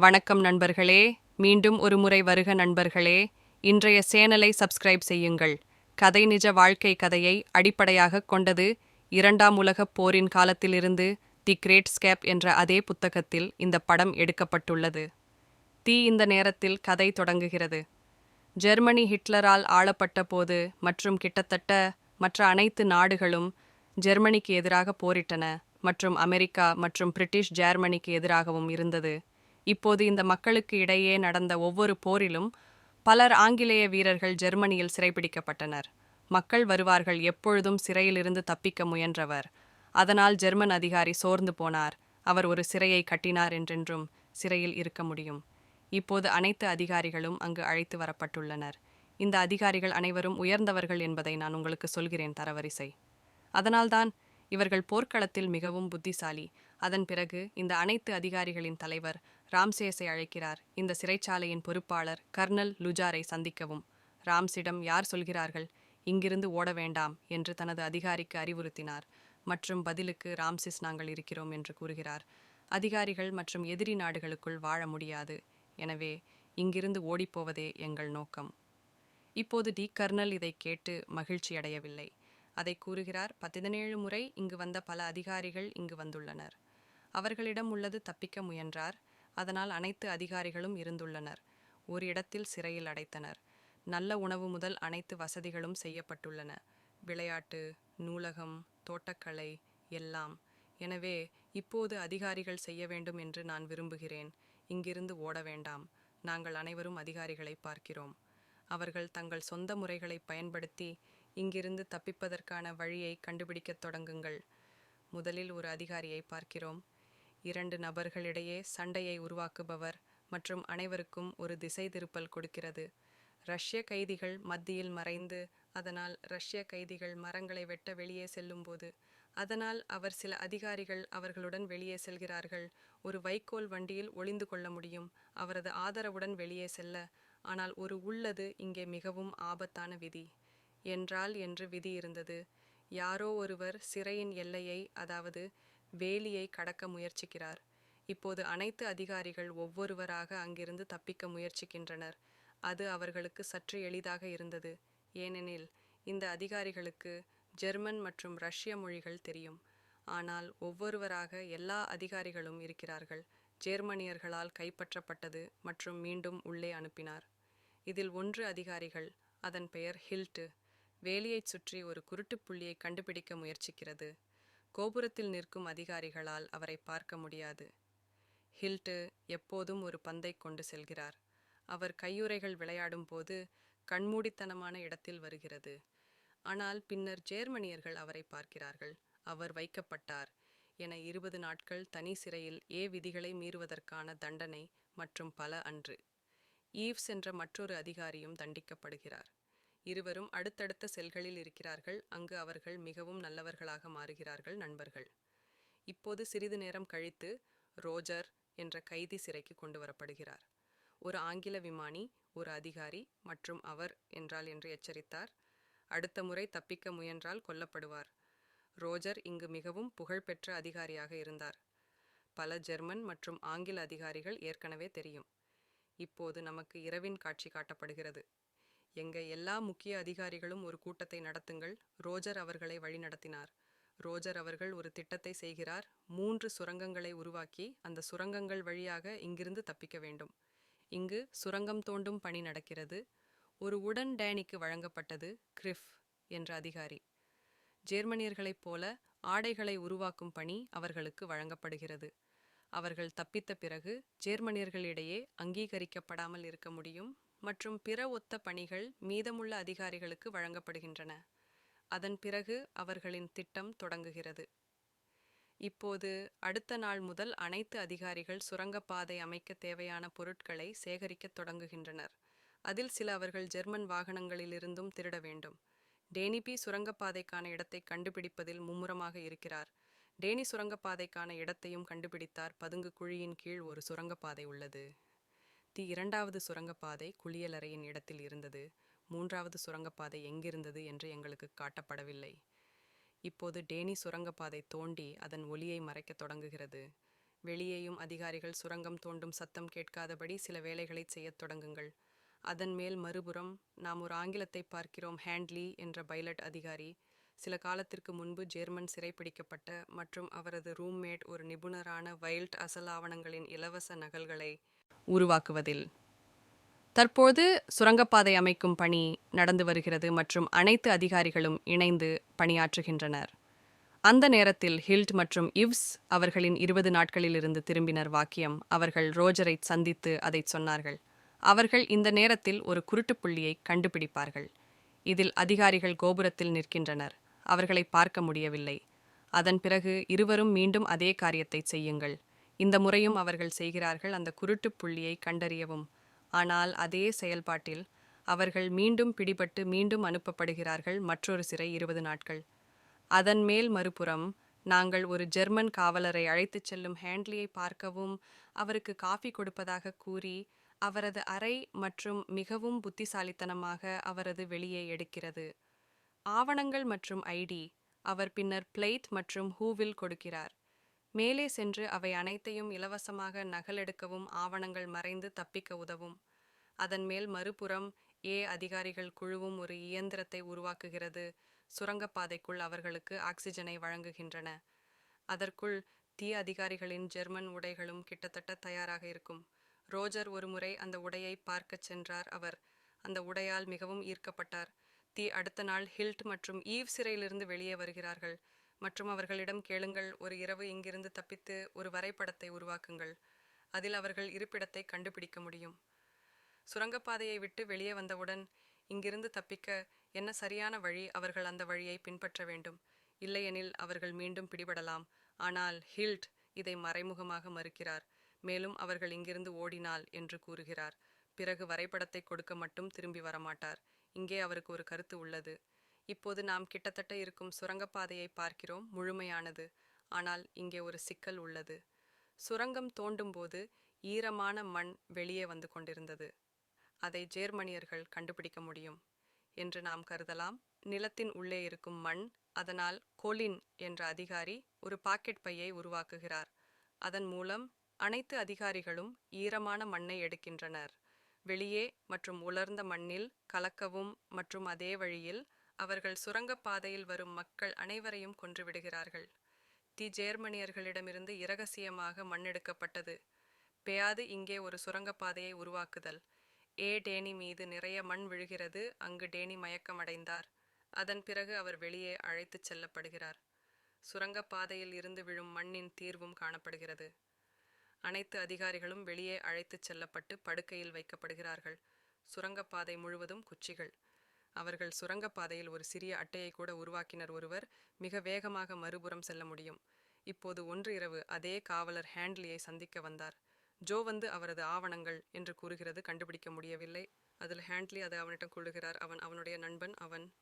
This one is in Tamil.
வணக்கம் நண்பர்களே. மீண்டும் ஒரு முறை வருக நண்பர்களே. இன்றைய சேனலை சப்ஸ்கிரைப் செய்யுங்கள். கதை நிஜ வாழ்க்கை கதையை அடிப்படையாகக் கொண்டது இரண்டாம் உலகப் போரின் காலத்திலிருந்து தி கிரேட் ஸ்கேப் என்ற அதே புத்தகத்தில் இந்த படம் எடுக்கப்பட்டுள்ளது. தீ இந்த நேரத்தில் கதை தொடங்குகிறது. ஜெர்மனி ஹிட்லரால் ஆளப்பட்ட போது மற்றும் கிட்டத்தட்ட மற்ற அனைத்து நாடுகளும் ஜெர்மனிக்கு எதிராக போரிட்டன மற்றும் அமெரிக்கா மற்றும் பிரிட்டிஷ் ஜெர்மனிக்கு எதிராகவும் இருந்தது. இப்போது இந்த மக்களுக்கு இடையே நடந்த ஒவ்வொரு போரிலும் பலர் ஆங்கிலேய வீரர்கள் ஜெர்மனியில் சிறைபிடிக்கப்பட்டனர். மக்கள் வருவார்கள் எப்பொழுதும் சிறையிலிருந்து தப்பிக்க முயன்றவர். அதனால் ஜெர்மன் அதிகாரி சோர்ந்து போனார். அவர் ஒரு சிறையை கட்டினார் என்றென்றும் சிறையில் இருக்க முடியும். இப்போது அனைத்து அதிகாரிகளும் அங்கு அழைத்து வரப்பட்டுள்ளனர். இந்த அதிகாரிகள் அனைவரும் உயர்ந்தவர்கள் என்பதை நான் உங்களுக்கு சொல்கிறேன் தரவரிசை. அதனால்தான் இவர்கள் போர்க்களத்தில் மிகவும் புத்திசாலி. அதன் பிறகு இந்த அனைத்து அதிகாரிகளின் தலைவர் ராம்சேஸை அழைக்கிறார். இந்த சிறைச்சாலையின் பொறுப்பாளர் கர்னல் லுஜாரை சந்திக்கவும். ராம்சிடம் யார் சொல்கிறார்கள்? இங்கிருந்து ஓட வேண்டாம் என்று தனது அதிகாரிக்கு அறிவுறுத்தினார். மற்றும் பதிலுக்கு ராம்சிஸ் நாங்கள் இருக்கிறோம் என்று கூறுகிறார். அதிகாரிகள் மற்றும் எதிரி நாடுகளுக்குள் வாழ முடியாது. எனவே இங்கிருந்து ஓடிப்போவதே எங்கள் நோக்கம். இப்போது டி. கர்னல் இதை கேட்டு மகிழ்ச்சி அடையவில்லை. அதை கூறுகிறார் பதினேழு முறை இங்கு வந்த பல அதிகாரிகள் இங்கு வந்துள்ளனர். அவர்களிடம் உள்ளது தப்பிக்க முயன்றார். அதனால் அனைத்து அதிகாரிகளும் இருந்துள்ளனர். ஒரு இடத்தில் சிறையில் அடைத்தனர். நல்ல உணவு முதல் அனைத்து வசதிகளும் செய்யப்பட்டுள்ளன. விளையாட்டு நூலகம் தோட்டக்கலை எல்லாம். எனவே இப்போது அதிகாரிகள் செய்ய வேண்டும் என்று நான் விரும்புகிறேன். இங்கிருந்து ஓட வேண்டாம். நாங்கள் அனைவரும் அதிகாரிகளை பார்க்கிறோம். அவர்கள் தங்கள் சொந்த முறைகளை பயன்படுத்தி இங்கிருந்து தப்பிப்பதற்கான வழியை கண்டுபிடிக்கத் தொடங்குங்கள். முதலில் ஒரு அதிகாரியை பார்க்கிறோம். இரண்டு நபர்களிடையே சண்டையை உருவாக்குபவர் மற்றும் அனைவருக்கும் ஒரு திசை திருப்பல் கொடுக்கிறது. ரஷ்ய கைதிகள் மத்தியில் மறைந்து அதனால் ரஷ்ய கைதிகள் மரங்களை வெட்ட வெளியே செல்லும்போது அதனால் அவர் சில அதிகாரிகள் அவர்களுடன் வெளியே செல்கிறார்கள். ஒரு வைக்கோல் வண்டியில் ஒளிந்து கொள்ள முடியும். அவரது ஆதரவுடன் வெளியே செல்ல. ஆனால் ஒரு உள்ளது இங்கே மிகவும் ஆபத்தான விதி. என்றால் என்று விதி இருந்தது. யாரோ ஒருவர் சிறையின் எல்லையை அதாவது வேலியை கடக்க முயற்சிக்கிறார். இப்போது அனைத்து அதிகாரிகள் ஒவ்வொருவராக அங்கிருந்து தப்பிக்க முயற்சிக்கின்றனர். அது அவர்களுக்கு சற்று எளிதாக இருந்தது. ஏனெனில் இந்த அதிகாரிகளுக்கு ஜெர்மன் மற்றும் ரஷ்ய மொழிகள் தெரியும். ஆனால் ஒவ்வொருவராக எல்லா அதிகாரிகளும் இருக்கிறார்கள். ஜேர்மனியர்களால் கைப்பற்றப்பட்டது மற்றும் மீண்டும் உள்ளே அனுப்பினார். இதில் ஒன்று அதிகாரிகள் அதன் பெயர் ஹில்ட்டு வேலியைச் சுற்றி ஒரு குருட்டு புள்ளியை கண்டுபிடிக்க முயற்சிக்கிறது. கோபுரத்தில் நிற்கும் அதிகாரிகளால் அவரை பார்க்க முடியாது. ஹில்ட்டு எப்போதும் ஒரு பந்தை கொண்டு செல்கிறார். அவர் கையுறைகள் விளையாடும் போது கண்மூடித்தனமான இடத்தில் வருகிறது. ஆனால் பின்னர் ஜேர்மனியர்கள் அவரை பார்க்கிறார்கள். அவர் வைக்கப்பட்டார் என இருபது நாட்கள் தனி சிறையில் ஏ விதிகளை மீறுவதற்கான தண்டனை மற்றும் பல அன்று. ஈவ்ஸ் என்ற மற்றொரு அதிகாரியும் தண்டிக்கப்படுகிறார். இருவரும் அடுத்தடுத்த செல்களில் இருக்கிறார்கள். அங்கு அவர்கள் மிகவும் நல்லவர்களாக மாறுகிறார்கள் நண்பர்கள். இப்போது சிறிது நேரம் கழித்து ரோஜர் என்ற கைதி சிறைக்கு கொண்டு வரப்படுகிறார். ஒரு ஆங்கில விமானி ஒரு அதிகாரி மற்றும் அவர் என்றால் என்று எச்சரித்தார். அடுத்த முறை தப்பிக்க முயன்றால் கொல்லப்படுவார். ரோஜர் இங்கு மிகவும் புகழ்பெற்ற அதிகாரியாக இருந்தார். பல ஜெர்மன் மற்றும் ஆங்கில அதிகாரிகள் ஏற்கனவே தெரியும். இப்போது நமக்கு இரவின் காட்சி காட்டப்படுகிறது. எங்க எல்லா முக்கிய அதிகாரிகளும் ஒரு கூட்டத்தை நடத்துங்கள். ரோஜர் அவர்களை வழிநடத்தினார். ரோஜர் அவர்கள் ஒரு திட்டத்தை செய்கிறார். மூன்று சுரங்கங்களை உருவாக்கி அந்த சுரங்கங்கள் வழியாக இங்கிருந்து தப்பிக்க வேண்டும். இங்கு சுரங்கம் தோண்டும் பணி நடக்கிறது. ஒரு உடன் டேனிக்கு வழங்கப்பட்டது கிரிஃப் என்ற அதிகாரி. ஜேர்மனியர்களைப் போல ஆடைகளை உருவாக்கும் பணி அவர்களுக்கு வழங்கப்படுகிறது. அவர்கள் தப்பித்த பிறகு ஜேர்மனியர்களிடையே அங்கீகரிக்கப்படாமல் இருக்க முடியும். மற்றும் பிற ஒத்த பணிகள் மீதமுள்ள அதிகாரிகளுக்கு வழங்கப்படுகின்றன. அதன் பிறகு அவர்களின் திட்டம் தொடங்குகிறது. இப்போது அடுத்த நாள் முதல் அனைத்து அதிகாரிகள் சுரங்கப்பாதை அமைக்க தேவையான பொருட்களை சேகரிக்கத் தொடங்குகின்றனர். அதில் சில அவர்கள் ஜெர்மன் வாகனங்களிலிருந்தும் திருட வேண்டும். டேனிபி சுரங்கப்பாதைக்கான இடத்தை கண்டுபிடிப்பதில் மும்முரமாக இருக்கிறார். டேனி சுரங்கப்பாதைக்கான இடத்தையும் கண்டுபிடித்தார். பதுங்கு குழியின் கீழ் ஒரு சுரங்கப்பாதை உள்ளது. தி இரண்டாவது சுரங்கப்பாதை குளியலறையின் இடத்தில் இருந்தது. மூன்றாவது சுரங்கப்பாதை எங்கிருந்தது என்று எங்களுக்கு காட்டப்படவில்லை. இப்போது டேனி சுரங்கப்பாதை தோண்டி அதன் ஒலியை மறைக்கத் தொடங்குகிறது. வெளியேயும் அதிகாரிகள் சுரங்கம் தோண்டும் சத்தம் கேட்காதபடி சில வேலைகளை செய்யத் தொடங்குங்கள். அதன் மேல் மறுபுறம் நாம் ஒரு ஆங்கிலத்தை பார்க்கிறோம் ஹேண்ட்லி என்ற பைலட் அதிகாரி. சில காலத்திற்கு முன்பு ஜெர்மன் சிறைப்பிடிக்கப்பட்ட மற்றும் அவரது ரூம்மேட் ஒரு நிபுணரான வைல்ட் அசல் ஆவணங்களின் இலவச நகல்களை உருவாக்குவதில். தற்போது சுரங்கப்பாதை அமைக்கும் பணி நடந்து வருகிறது மற்றும் அனைத்து அதிகாரிகளும் இணைந்து பணியாற்றுகின்றனர். அந்த நேரத்தில் ஹில்ட் மற்றும் இவ்ஸ் அவர்களின் இருபது நாட்களிலிருந்து திரும்பினர் வாக்கியம். அவர்கள் ரோஜரை சந்தித்து அதை சொன்னார்கள். அவர்கள் இந்த நேரத்தில் ஒரு குருட்டு புள்ளியை கண்டுபிடிப்பார்கள். இதில் அதிகாரிகள் கோபுரத்தில் நிற்கின்றனர். அவர்களை பார்க்க முடியவில்லை. அதன் பிறகு இருவரும் மீண்டும் அதே காரியத்தை செய்யுங்கள். இந்த முறையும் அவர்கள் செய்கிறார்கள் அந்த குருட்டுப் புள்ளியை கண்டறியவும். ஆனால் அதே செயல்பாட்டில் அவர்கள் மீண்டும் பிடிபட்டு மீண்டும் அனுப்பப்படுகிறார்கள் மற்றொரு சிறை இருபது நாட்கள். அதன் மேல் மறுபுறம் நாங்கள் ஒரு ஜெர்மன் காவலரை அழைத்துச் செல்லும் ஹேண்ட்லியை பார்க்கவும் அவருக்கு காஃபி கொடுப்பதாக கூறி அவரது அறை மற்றும் மிகவும் புத்திசாலித்தனமாக அவரது வெளியே எடுக்கிறது. ஆவணங்கள் மற்றும் ஐடி அவர் பின்னர் பிளேத் மற்றும் ஹூவில் கொடுக்கிறார். மேலே சென்று அவை அனைத்தையும் இலவசமாக நகலெடுக்கவும் ஆவணங்கள் மறைந்து தப்பிக்க உதவும். அதன் மேல் மறுபுறம் ஏ அதிகாரிகள் குழுவும் ஒரு இயந்திரத்தை உருவாக்குகிறது. சுரங்கப்பாதைக்குள் அவர்களுக்கு ஆக்சிஜனை வழங்குகின்றன. அதற்குள் தீ அதிகாரிகளின் ஜெர்மன் உடைகளும் கிட்டத்தட்ட தயாராக இருக்கும். ரோஜர் ஒருமுறை அந்த உடையை பார்க்கச் சென்றார் அவர். அந்த உடையால் மிகவும் ஈர்க்கப்பட்டார். தீ அடுத்த நாள் ஹில்ட் மற்றும் ஈவ் சிறையிலிருந்து வெளியே வருகிறார்கள். மற்றும் அவர்களிடம் கேளுங்கள் ஒரு இரவு இங்கிருந்து தப்பித்து ஒரு வரைபடத்தை உருவாக்குங்கள் அதில் அவர்கள் இருப்பிடத்தை கண்டுபிடிக்க முடியும். சுரங்கப்பாதையை விட்டு வெளியே வந்தவுடன் இங்கிருந்து தப்பிக்க என்ன சரியான வழி அவர்கள் அந்த வழியை பின்பற்ற வேண்டும்? இல்லையெனில் அவர்கள் மீண்டும் பிடிபடலாம். ஆனால் ஹில்ட் இதை மறைமுகமாக மறுக்கிறார். மேலும் அவர்கள் இங்கிருந்து ஓடினால் என்று கூறுகிறார். பிறகு வரைபடத்தை கொடுக்க மட்டும் திரும்பி வரமாட்டார். இங்கே அவருக்கு ஒரு கருத்து உள்ளது. இப்போது நாம் கிட்டத்தட்ட இருக்கும் சுரங்கப்பாதையை பார்க்கிறோம் முழுமையானது. ஆனால் இங்கே ஒரு சிக்கல் உள்ளது. சுரங்கம் தோண்டும்போது ஈரமான மண் வெளியே வந்து கொண்டிருந்தது. அதை ஜேர்மனியர்கள் கண்டுபிடிக்க முடியும் என்று நாம் கருதலாம். நிலத்தின் உள்ளே இருக்கும் மண் அதனால் கோலின் என்ற அதிகாரி ஒரு பாக்கெட் பையை உருவாக்குகிறார். அதன் மூலம் அனைத்து அதிகாரிகளும் ஈரமான மண்ணை எடுக்கின்றனர். வெளியே மற்றும் உலர்ந்த மண்ணில் கலக்கவும் மற்றும் அதே வழியில் அவர்கள் சுரங்கப்பாதையில் வரும் மக்கள் அனைவரையும் கொன்றுவிடுகிறார்கள் தி ஜேர்மனியர்களிடமிருந்து இரகசியமாக மண்ணெடுக்கப்பட்டது. பெயாது இங்கே ஒரு சுரங்கப்பாதையை உருவாக்குதல். ஏ டேனி மீது நிறைய மண் விழுகிறது. அங்கு டேனி மயக்கமடைந்தார். அதன் பிறகு அவர் வெளியே அழைத்துச் செல்லப்படுகிறார். சுரங்கப்பாதையில் இருந்து விழும் மண்ணின் தீர்வும் காணப்படுகிறது. அனைத்து அதிகாரிகளும் வெளியே அழைத்துச் செல்லப்பட்டு படுக்கையில் வைக்கப்படுகிறார்கள். சுரங்கப்பாதை முழுவதும் குச்சிகள். அவர்கள் சுரங்கப்பாதையில் ஒரு சிறிய அட்டையை கூட உருவாக்கினர் ஒருவர் மிக வேகமாக மறுபுறம் செல்ல முடியும். இப்போது ஒன்று இரவு அதே காவலர் ஹேண்ட்லியை சந்திக்க வந்தார். ஜோ வந்து அவரது ஆவணங்கள் என்று கூறுகிறது கண்டுபிடிக்க முடியவில்லை. அதில் ஹேண்ட்லி அதை அவனிடம் கொள்ளுகிறார் அவன் அவனுடைய நண்பன் அவன்